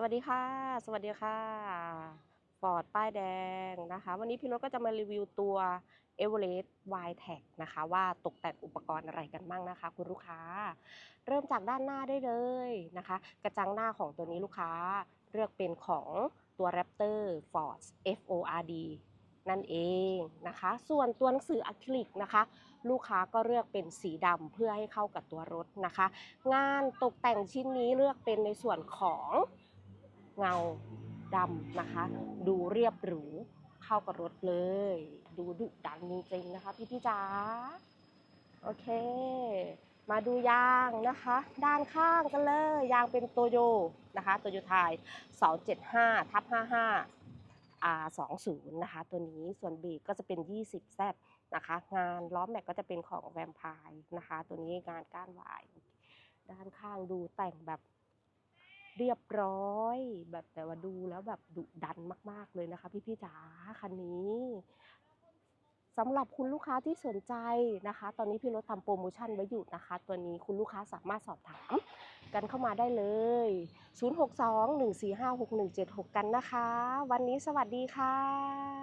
สวัสดีค่ะ สวัสดีค่ะฟอร์ดป้ายแดงนะคะ วันนี้พี่รถก็จะมารีวิวตัว e v e r e s t y t e c นะคะว่าตกแต่งอุปกรณ์อะไรกันบ้างนะคะ คุณลูกค้า เริ่มจากด้านหน้าได้เลยนะคะ กระจังหน้าของตัวนี้ลูกค้าเลือกเป็นของตัว Raptor Ford FORD นั่นเองนะคะ ส่วนตัวหนังสืออะคริลิกนะคะ ลูกค้าก็เลือกเป็นสีดำเพื่อให้เข้ากับตัวรถนะคะ งานตกแต่งชิ้นนี้เลือกเป็นในส่วนของ เงาดำนะคะ ดูเรียบหรูเข้ากับรถเลย ดูดุดันจริงๆนะคะพี่พี่ๆจ๋าโอเค มาดูยางนะคะ ด้านข้างกันเลย ยางเป็นโตโยนะคะโตโยไทย275ทับ55 R20 นะคะ ตัวนี้ส่วนเบรกก็จะเป็น 20Z นะคะ งานล้อแม็กก็จะเป็นของแวมไพร์นะคะ ตัวนี้งานก้านวาย ด้านข้างดูแต่งแบบ เรียบร้อย แบบแต่ว่าดูแล้วแบบดุดันมาก ๆเลยนะคะ พี่ๆจ๋าคันนี้สำหรับคุณลูกค้าที่สนใจนะคะ ตอนนี้พี่รถทำโปรโมชั่นไว้อยู่นะคะ ตัวนี้คุณลูกค้าสามารถสอบถามกันเข้ามาได้เลย 062-145-6176 กันนะคะ วันนี้สวัสดีค่ะ